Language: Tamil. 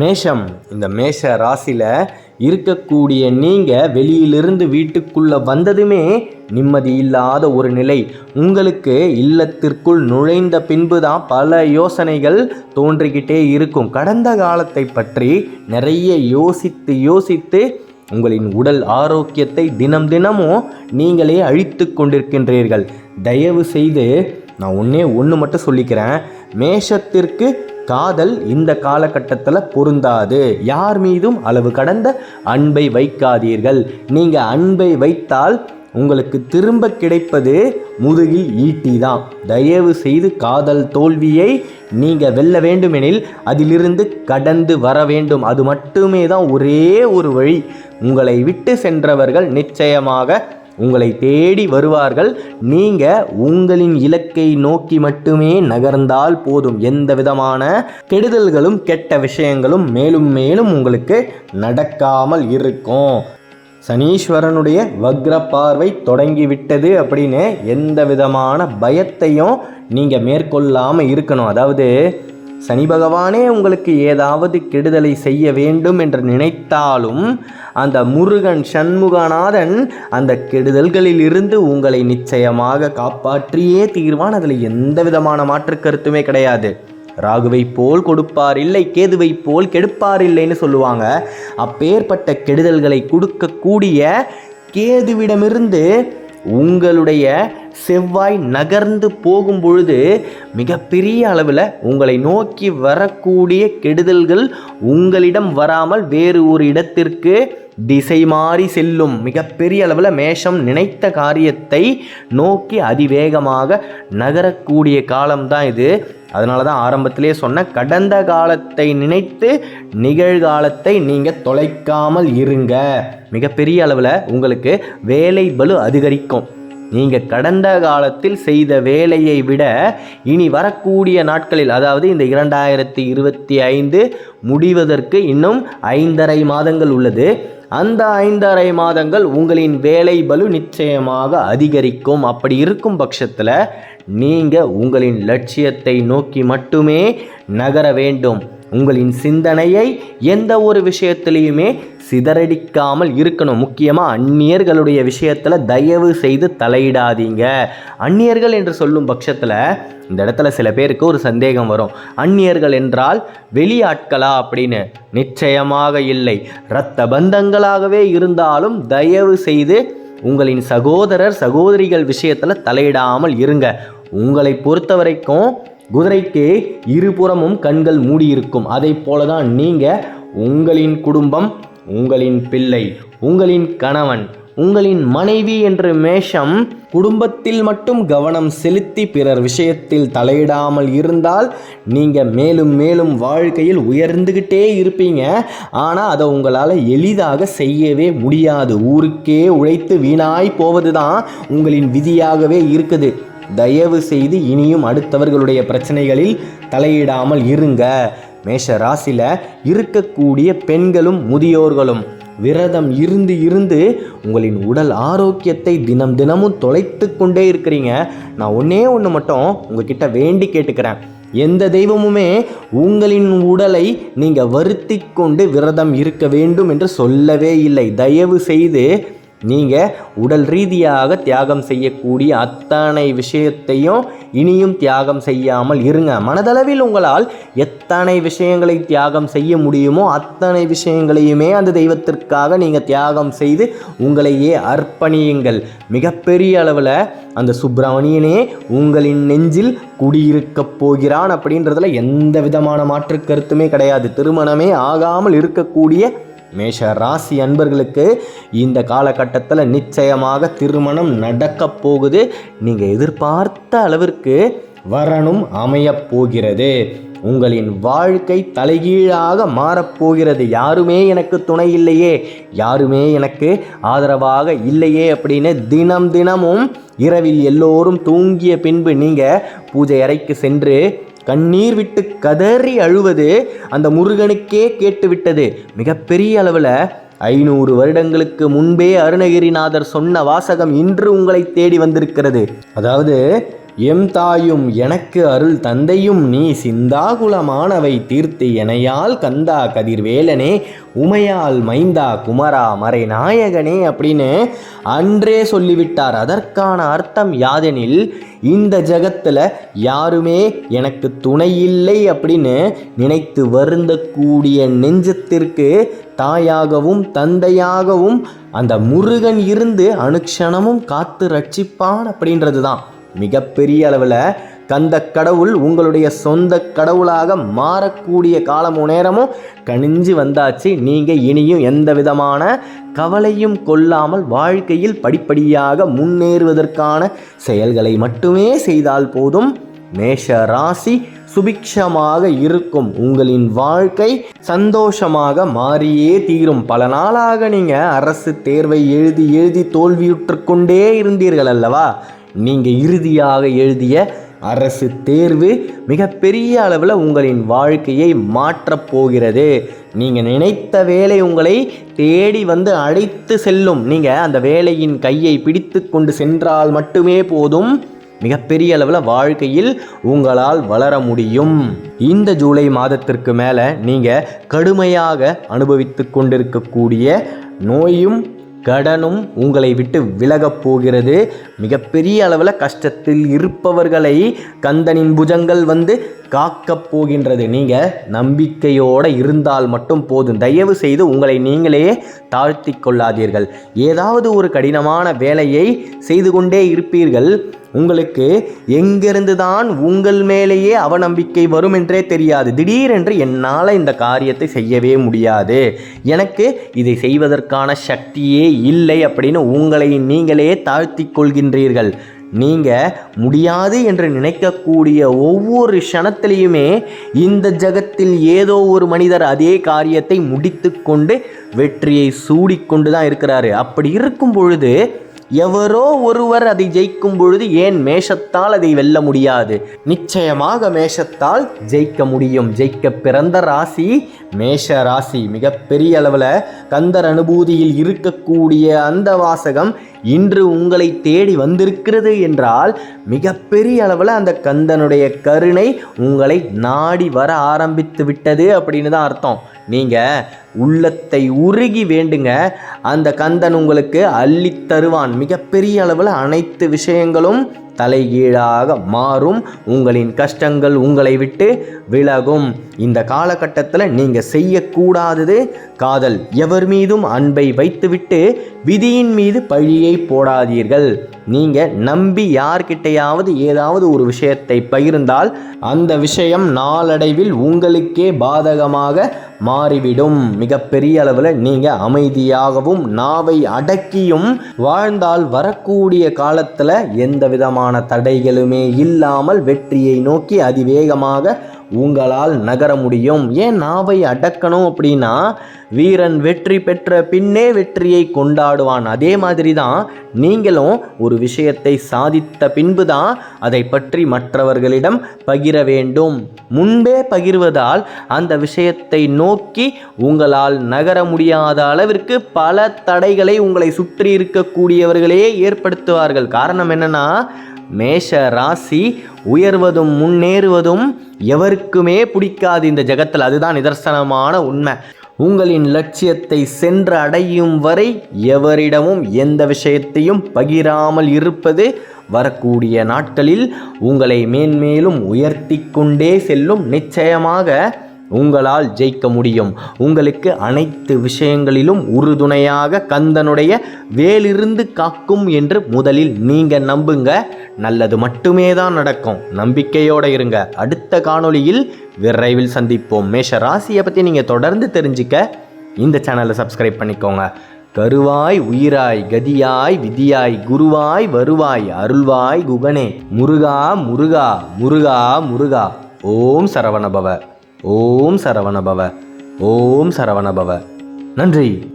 மேஷம். இந்த மேஷ ராசியில் இருக்கக்கூடிய நீங்கள் வெளியிலிருந்து வீட்டுக்குள்ளே வந்ததுமே நிம்மதி இல்லாத ஒரு நிலை. உங்களுக்கு இல்லத்திற்குள் நுழைந்த பின்பு தான் பல யோசனைகள் தோன்றிக்கிட்டே இருக்கும். கடந்த காலத்தை பற்றி நிறைய யோசித்து யோசித்து உங்களின் உடல் ஆரோக்கியத்தை தினம் தினமும் நீங்களே அழித்து கொண்டிருக்கின்றீர்கள். தயவு செய்து நான் ஒன்றே ஒன்று மட்டும் சொல்லிக்கிறேன். மேஷத்திற்கு காதல் இந்த காலகட்டத்தில் பொருந்தாது. யார் மீதும் அளவு கடந்த அன்பை வைக்காதீர்கள். நீங்கள் அன்பை வைத்தால் உங்களுக்கு திரும்ப கிடைப்பது முதுகில் ஈட்டி தான். தயவு செய்து காதல் தோல்வியை நீங்கள் வெல்ல வேண்டுமெனில் அதிலிருந்து கடந்து வர வேண்டும். அது மட்டுமே தான் ஒரே ஒரு வழி. உங்களை விட்டு சென்றவர்கள் நிச்சயமாக உங்களை தேடி வருவார்கள். நீங்க உங்களின் இலக்கை நோக்கி மட்டுமே நகர்ந்தால் போதும். எந்த விதமான கெடுதல்களும் கெட்ட விஷயங்களும் மேலும் மேலும் உங்களுக்கு நடக்காமல் இருக்கும். சனீஸ்வரனுடைய வக்ர பார்வை தொடங்கிவிட்டது அப்படின்னு எந்த விதமான பயத்தையும் நீங்கள் மேற்கொள்ளாமல் இருக்கணும். அதாவது சனி பகவானே உங்களுக்கு ஏதாவது கெடுதலை செய்ய வேண்டும் என்று நினைத்தாலும் அந்த முருகன் சண்முகநாதன் அந்த கெடுதல்களில் இருந்து உங்களை நிச்சயமாக காப்பாற்றியே தீர்வான். அதில் எந்த விதமான மாற்று கருத்துமே கிடையாது. ராகுவை போல் கொடுப்பார் இல்லை கேதுவை போல் கெடுப்பார் இல்லைன்னு சொல்லுவாங்க. அப்பேற்பட்ட கெடுதல்களை கொடுக்கக்கூடிய கேதுவிடமிருந்து உங்களுடைய செவ்வாய் நகர்ந்து போகும் பொழுது மிகப்பெரிய அளவில் உங்களை நோக்கி வரக்கூடிய கெடுதல்கள் உங்களிடம் வராமல் வேறு ஒரு இடத்திற்கு திசை மாறி செல்லும். மிகப்பெரிய அளவில் மேஷம் நினைத்த காரியத்தை நோக்கி அதிவேகமாக நகரக்கூடிய காலம்தான் இது. அதனால தான் ஆரம்பத்திலே சொன்ன கடந்த காலத்தை நினைத்து நிகழ்காலத்தை நீங்கள் தொலைக்காமல் இருங்க. மிகப்பெரிய அளவில் உங்களுக்கு வேலை பலு அதிகரிக்கும். நீங்கள் கடந்த காலத்தில் செய்த வேலையை விட இனி வரக்கூடிய நாட்களில் அதாவது இந்த இரண்டாயிரத்தி இருபத்தி ஐந்து முடிவதற்கு இன்னும் ஐந்தரை மாதங்கள் உள்ளது. அந்த ஐந்தரை மாதங்கள் உங்களின் வேலை பலு நிச்சயமாக அதிகரிக்கும். அப்படி இருக்கும் பட்சத்தில் நீங்கள் உங்களின் லட்சியத்தை நோக்கி மட்டுமே நகர வேண்டும். உங்களின் சிந்தனையை எந்த ஒரு விஷயத்திலையுமே சிதறடிக்காமல் இருக்கணும். முக்கியமாக அந்நியர்களுடைய விஷயத்தில் தயவு செய்து தலையிடாதீங்க. அந்நியர்கள் என்று சொல்லும் பட்சத்தில் இந்த இடத்துல சில பேருக்கு ஒரு சந்தேகம் வரும். அந்நியர்கள் என்றால் வெளியாட்களா அப்படின்னு? நிச்சயமாக இல்லை. இரத்த பந்தங்களாகவே இருந்தாலும் தயவு செய்து உங்களின் சகோதரர் சகோதரிகள் விஷயத்தில் தலையிடாமல் இருங்க. உங்களை பொறுத்த வரைக்கும் குதிரைக்கு இருபுறமும் கண்கள் மூடியிருக்கும். அதை போல தான் நீங்கள் உங்களின் குடும்பம் உங்களின் பிள்ளை உங்களின் கணவன் உங்களின் மனைவி என்ற மேஷம் குடும்பத்தில் மட்டும் கவனம் செலுத்தி பிறர் விஷயத்தில் தலையிடாமல் இருந்தால் நீங்கள் மேலும் மேலும் வாழ்க்கையில் உயர்ந்துக்கிட்டே இருப்பீங்க. ஆனால் அதை உங்களால் எளிதாக செய்யவே முடியாது. ஊருக்கே உழைத்து வீணாய் போவது தான் உங்களின் விதியாகவே இருக்குது. தயவு செய்து இனியும் அடுத்தவர்களுடைய பிரச்சனைகளில் தலையிடாமல் இருங்க. மேஷ ராசியில் இருக்கக்கூடிய பெண்களும் முதியோர்களும் விரதம் இருந்து இருந்து உங்களின் உடல் ஆரோக்கியத்தை தினம் தினமும் தொலைத்து கொண்டே இருக்கிறீங்க. நான் ஒன்றே ஒன்று மட்டும் உங்ககிட்ட வேண்டி கேட்டுக்கிறேன். எந்த தெய்வமுமே உங்களின் உடலை நீங்கள் வருத்தி கொண்டு விரதம் இருக்க வேண்டும் என்று சொல்லவே இல்லை. தயவு செய்து நீங்கள் உடல் ரீதியாக தியாகம் செய்யக்கூடிய அத்தனை விஷயத்தையும் இனியும் தியாகம் செய்யாமல் இருங்க. மனதளவில் உங்களால் எத்தனை விஷயங்களை தியாகம் செய்ய முடியுமோ அத்தனை விஷயங்களையுமே அந்த தெய்வத்திற்காக நீங்கள் தியாகம் செய்து உங்களையே அர்ப்பணியுங்கள். மிகப்பெரிய அளவில் அந்த சுப்பிரமணியனே உங்களின் நெஞ்சில் குடியிருக்கப் போகிறான் அப்படின்றதுல எந்த விதமான மாற்று கருத்துமே கிடையாது. திருமணமே ஆகாமல் இருக்கக்கூடிய மேஷ ராசி அன்பர்களுக்கு இந்த காலகட்டத்தில் நிச்சயமாக திருமணம் நடக்கப் போகுது. நீங்கள் எதிர்பார்த்த அளவிற்கு வரணும் அமையப் போகிறது. உங்களின் வாழ்க்கை தலைகீழாக மாறப்போகிறது யாருமே எனக்கு துணை இல்லையே. யாருமே எனக்கு ஆதரவாக இல்லையே அப்படின்னு தினம் தினமும் இரவில் எல்லோரும் தூங்கிய பின்பு நீங்கள் பூஜை அறைக்கு சென்று கண்ணீர் விட்டு கதறி அழுவது அந்த முருகனுக்கே கேட்டுவிட்டது. மிகப்பெரிய அளவில் ஐநூறு வருடங்களுக்கு முன்பே அருணகிரிநாதர் சொன்ன வாசகம் இன்று உங்களை தேடி வந்திருக்கிறது. அதாவது எம் தாயும் எனக்கு அருள் தந்தையும் நீ சிந்தாகுலமானவை தீர்த்து எனையால் கந்தா கதிர்வேலனே உமையால் மைந்தா குமரா மறை நாயகனே அப்படின்னு அன்றே சொல்லிவிட்டார். அதற்கான அர்த்தம் யாதெனில் இந்த ஜகத்தில் யாருமே எனக்கு துணை இல்லை அப்படின்னு நினைத்து வருந்தக்கூடிய நெஞ்சத்திற்கு தாயாகவும் தந்தையாகவும் அந்த முருகன் இருந்து அனுக்ஷணமும் காத்து ரட்சிப்பான் அப்படின்றது தான் மிகப்பெரிய அளவில் கந்த கடவுள் உங்களுடைய சொந்த கடவுளாக மாறக்கூடிய காலமும் நேரமும் கணிஞ்சு வந்தாச்சு. நீங்கள் இனியும் எந்த விதமான கவலையும் கொள்ளாமல் வாழ்க்கையில் படிப்படியாக முன்னேறுவதற்கான செயல்களை மட்டுமே செய்தால் போதும். மேஷ ராசி சுபிக்ஷமாக இருக்கும் உங்களின் வாழ்க்கை சந்தோஷமாக மாறியே தீரும். பல நாளாக நீங்கள் அரசு தேர்வை எழுதி எழுதி தோல்வியுற்று கொண்டே இருந்தீர்கள் அல்லவா? நீங்கள் இறுதியாக எழுதிய அரசு தேர்வு மிகப்பெரிய அளவில் உங்களின் வாழ்க்கையை மாற்றப் போகிறது. நீங்கள் நினைத்த வேலை உங்களை தேடி வந்து அழைத்து செல்லும். நீங்கள் அந்த வேலையின் கையை பிடித்து கொண்டு சென்றால் மட்டுமே போதும். மிகப்பெரிய அளவில் வாழ்க்கையில் உங்களால் வளர முடியும். இந்த ஜூலை மாதத்திற்கு மேலே நீங்கள் கடுமையாக அனுபவித்து கொண்டிருக்கக்கூடிய நோயும் கடனும் உங்களை விட்டு விலகப் போகிறது. மிகப்பெரிய அளவில் கஷ்டத்தில் இருப்பவர்களை கந்தனின் புஜங்கள் வந்து காக்கப் போகின்றது. நீங்கள் நம்பிக்கையோடு இருந்தால் மட்டும் போதும். தயவு செய்து உங்களை நீங்களே தாழ்த்தி கொள்ளாதீர்கள். ஏதாவது ஒரு கடினமான வேலையை செய்து கொண்டே இருப்பீர்கள். உங்களுக்கு எங்கிருந்து தான் உங்கள் மேலேயே அவநம்பிக்கை வரும் என்றே தெரியாது. திடீரென்று என்னால் இந்த காரியத்தை செய்யவே முடியாது. எனக்கு இதை செய்வதற்கான சக்தியே இல்லை அப்படின்னு உங்களை நீங்களே தாழ்த்தி கொள்கின்றீர்கள். நீங்கள் முடியாது என்று நினைக்கக்கூடிய ஒவ்வொரு க்ஷணத்திலையுமே இந்த ஜகத்தில் ஏதோ ஒரு மனிதர் அதே காரியத்தை முடித்து கொண்டு வெற்றியை சூடிக்கொண்டு தான் இருக்கிறாரு. அப்படி இருக்கும் பொழுது எவரோ ஒருவர் அதை ஜெயிக்கும் பொழுது ஏன் மேஷத்தால் அதை வெல்ல முடியாது? நிச்சயமாக மேஷத்தால் ஜெயிக்க முடியும். ஜெயிக்க பிறந்த ராசி மேஷ ராசி. மிகப்பெரிய அளவில் கந்தர் அனுபூதியில் இருக்கக்கூடிய அந்த வாசகம் இன்று உங்களை தேடி வந்திருக்கிறது என்றால் மிகப்பெரிய அளவில் அந்த கந்தனுடைய கருணை உங்களை நாடி வர ஆரம்பித்து விட்டது அப்படின்னு தான் அர்த்தம். நீங்கள் உள்ளத்தை உருகி வேண்டுங்க. அந்த கந்தன் உங்களுக்கு அள்ளித் தருவான். மிகப்பெரிய அளவில் அனைத்து விஷயங்களும் தலைகீழாக மாறும். உங்களின் கஷ்டங்கள் உங்களை விட்டு விலகும். இந்த காலகட்டத்தில் நீங்கள் செய்யக்கூடாதது காதல். எவர் மீதும் அன்பை வைத்துவிட்டு விதியின் மீது பழியை போடாதீர்கள். நீங்கள் நம்பி யார்கிட்டையாவது ஏதாவது ஒரு விஷயத்தை பகிர்ந்தால் அந்த விஷயம் நாளடைவில் உங்களுக்கே பாதகமாக மாறிவிடும். மிகப்பெரிய அளவில் நீங்கள் அமைதியாகவும் நாவை அடக்கியும் வாழ்ந்தால் வரக்கூடிய காலத்தில் எந்த விதமான தடைகளுமே இல்லாமல் வெற்றியை நோக்கி அதிவேகமாக உங்களால் நகர முடியும். ஏன் நாவை அடக்கணும் அப்படின்னா வீரன் வெற்றி பெற்ற பின்னே வெற்றியை கொண்டாடுவான். அதே மாதிரி தான் நீங்களும் ஒரு விஷயத்தை சாதித்த பின்பு தான் அதை பற்றி மற்றவர்களிடம் பகிர வேண்டும். முன்பே பகிர்வதால் அந்த விஷயத்தை நோக்கி உங்களால் நகர முடியாத அளவிற்கு பல தடைகளை உங்களை சுற்றி இருக்கக்கூடியவர்களே ஏற்படுத்துவார்கள். காரணம் என்னன்னா மேஷ ராசி உயர்வதும் முன்னேறுவதும் எவருக்குமே பிடிக்காது இந்த ஜகத்தில். அதுதான் நிதர்சனமான உண்மை. உங்களின் லட்சியத்தை சென்று அடையும் வரை எவரிடமும் எந்த விஷயத்தையும் பகிராமல் இருப்பது வரக்கூடிய நாட்களில் உங்களை மேன்மேலும் உயர்த்தி கொண்டே செல்லும். நிச்சயமாக உங்களால் ஜெயிக்க முடியும். உங்களுக்கு அனைத்து விஷயங்களிலும் உறுதுணையாக கந்தனுடைய வேலிருந்து காக்கும் என்று முதலில் நீங்கள் நம்புங்க. நல்லது மட்டுமே தான் நடக்கும். நம்பிக்கையோடு இருங்க. அடுத்த காணொளியில் விரைவில் சந்திப்போம். மேஷ ராசியை பற்றி நீங்கள் தொடர்ந்து தெரிஞ்சுக்க இந்த சேனலை சப்ஸ்கிரைப் பண்ணிக்கோங்க. கருவாய் உயிராய் கதியாய் விதியாய் குருவாய் வருவாய் அருள்வாய் குகனே. முருகா முருகா முருகா முருகா. ஓம் சரவணபவ. ஓம் சரவணபவ. ஓம் சரவணபவ. நன்றி.